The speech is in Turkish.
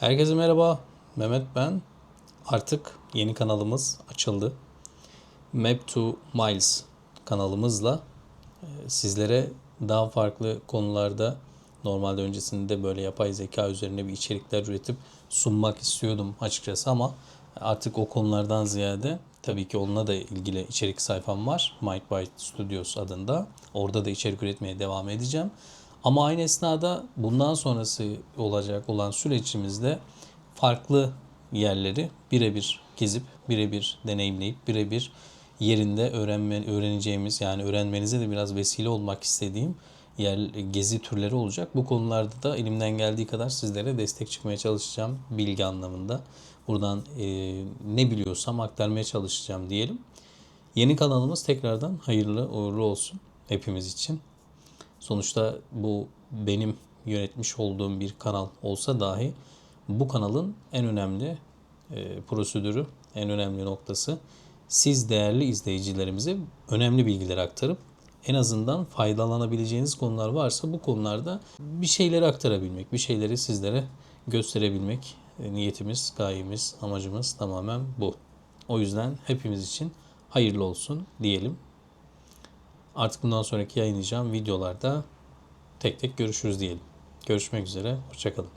Herkese merhaba. Mehmet ben. Artık yeni kanalımız açıldı. Map to Miles kanalımızla e, sizlere daha farklı konularda normalde öncesinde böyle yapay zeka üzerine bir içerikler üretip sunmak istiyordum açıkçası ama artık o konulardan ziyade tabii ki onunla da ilgili içerik sayfam var. Mike Byte Studios adında. Orada da içerik üretmeye devam edeceğim. Ama aynı esnada bundan sonrası olacak olan sürecimizde farklı yerleri birebir gezip, birebir deneyimleyip, birebir yerinde öğrenme, öğreneceğimiz yani öğrenmenize de biraz vesile olmak istediğim yer gezi türleri olacak. Bu konularda da elimden geldiği kadar sizlere destek çıkmaya çalışacağım bilgi anlamında. Buradan e, ne biliyorsam aktarmaya çalışacağım diyelim. Yeni kanalımız tekrardan hayırlı uğurlu olsun hepimiz için. Sonuçta bu benim yönetmiş olduğum bir kanal olsa dahi bu kanalın en önemli e, prosedürü, en önemli noktası siz değerli izleyicilerimize önemli bilgileri aktarıp en azından faydalanabileceğiniz konular varsa bu konularda bir şeyleri aktarabilmek, bir şeyleri sizlere gösterebilmek e, niyetimiz, gayemiz, amacımız tamamen bu. O yüzden hepimiz için hayırlı olsun diyelim. Artık bundan sonraki yayınlayacağım videolarda tek tek görüşürüz diyelim. Görüşmek üzere, hoşçakalın.